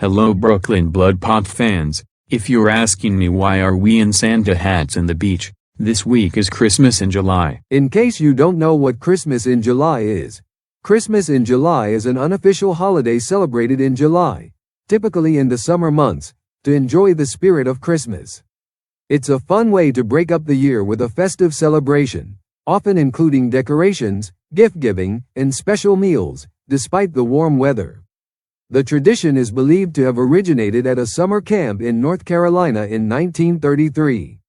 Hello Brooklyn Blood Pop fans, if you're asking me why are we in Santa hats in the beach, this week is Christmas in July. In case you don't know what Christmas in July is, Christmas in July is an unofficial holiday celebrated in July, typically in the summer months, to enjoy the spirit of Christmas. It's a fun way to break up the year with a festive celebration, often including decorations, gift giving, and special meals, despite the warm weather. The tradition is believed to have originated at a summer camp in North Carolina in 1933.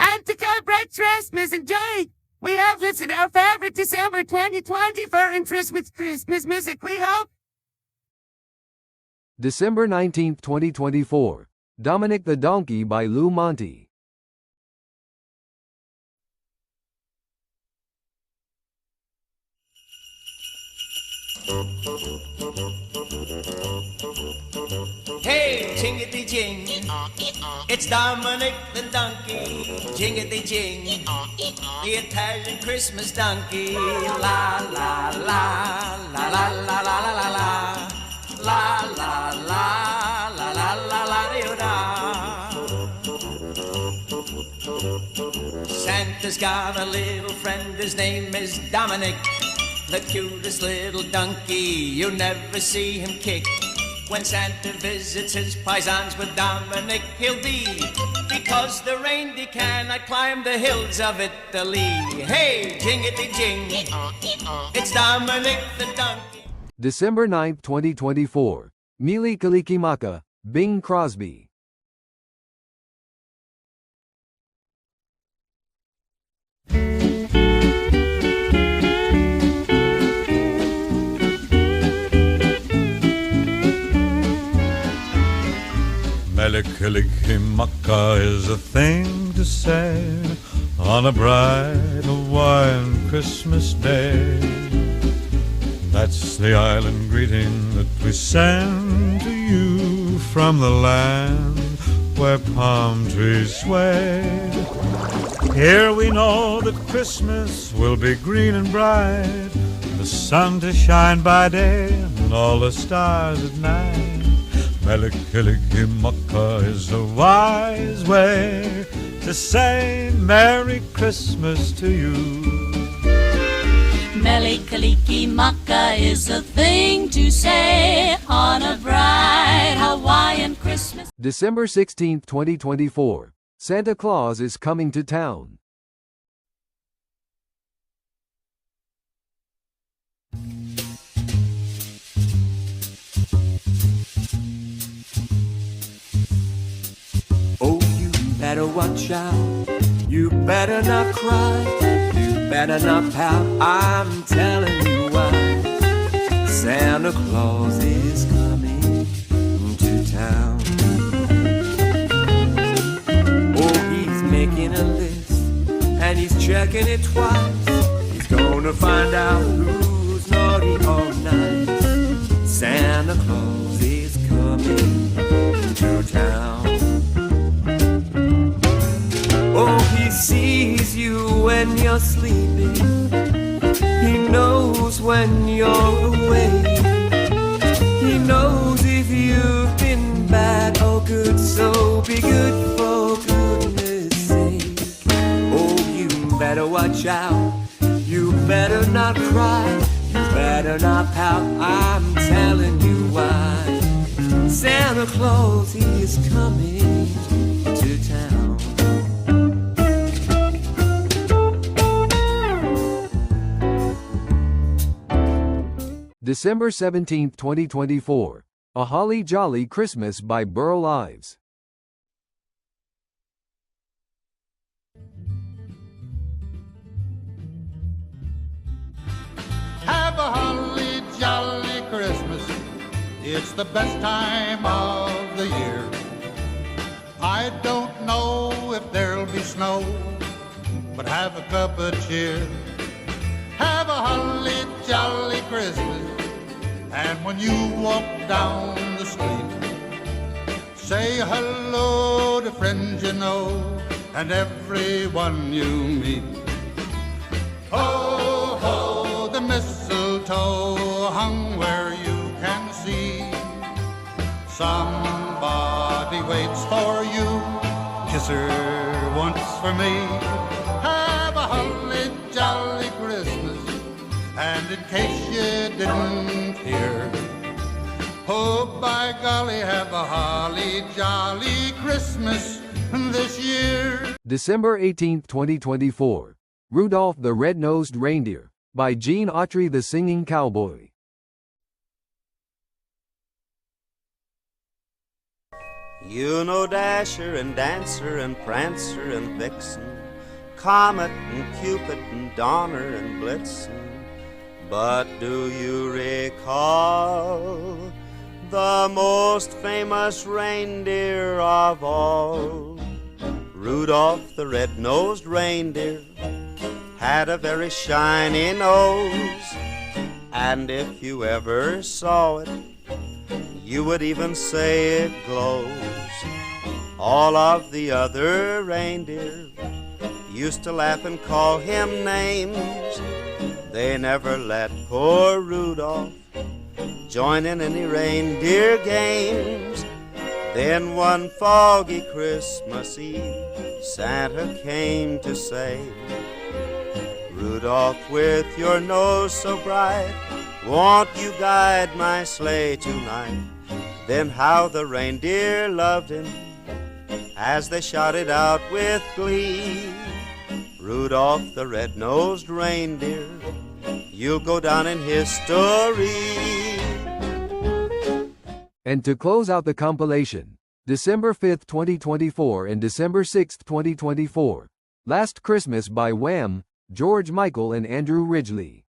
And to celebrate Christmas and joy, we have listed our favorite December 2024 and Christmas Christmas music. We hope December 19, 2024. Dominic the Donkey by Lou Monte. Jingity jing. It's Dominic the donkey. Jingity jing. The Italian Christmas donkey. La la la la la la la la la la. La la la la la la la la Santa's got a little friend, his name is Dominic. The cutest little donkey, you never see him kick. When Santa visits his paisans with Dominic, he'll be because the reindeer cannot climb the hills of Italy. Hey, jingity jing, it's Dominic the donkey. December 9, 2024. Mili Kalikimaka, Bing Crosby. Melikilikimaka is a thing to say on a bright Hawaiian Christmas day. That's the island greeting that we send to you from the land where palm trees sway. Here we know that Christmas will be green and bright, the sun to shine by day and all the stars at night. Melikilikimaka is a wise way to say Merry Christmas to you. Melikaliki Maka is a thing to say on a bright Hawaiian Christmas. December 16, 2024. Santa Claus is coming to town. Better watch out. You better not cry. You better not pout. I'm telling you why. Santa Claus is coming to town. Oh, he's making a list and he's checking it twice. He's gonna find out who's naughty or nice. Santa Claus is coming when you're sleeping. He knows when you're away. He knows if you've been bad or good, so be good for goodness sake. Oh, you better watch out. You better not cry. You better not pout. I'm telling you why. Santa Claus, he is coming to town. December 17, 2024. A Holly Jolly Christmas by Burl Ives. Have a holly jolly Christmas. It's the best time of the year. I don't know if there'll be snow, but have a cup of cheer. Have a holly jolly Christmas. And when you walk down the street, say hello to friends you know and everyone you meet. Ho, ho, the mistletoe hung where you can see. Somebody waits for you, kiss her once for me. Have a holly in case you didn't hear, oh by golly, have a holly jolly Christmas this year. December 18, 2024. Rudolph the Red-Nosed Reindeer by Gene Autry the Singing Cowboy. You know Dasher and Dancer and Prancer and Vixen, Comet and Cupid and Donner and Blitzen. But do you recall the most famous reindeer of all? Rudolph the red-nosed reindeer had a very shiny nose, and if you ever saw it, you would even say it glows. All of the other reindeer used to laugh and call him names. They never let poor Rudolph join in any reindeer games. Then one foggy Christmas Eve, Santa came to say, Rudolph, with your nose so bright, won't you guide my sleigh tonight? Then how the reindeer loved him as they shouted out with glee. Rudolph the red-nosed reindeer, you'll go down in history. And to close out the compilation, December 5, 2024 and December 6, 2024, Last Christmas by Wham, George Michael and Andrew Ridgely.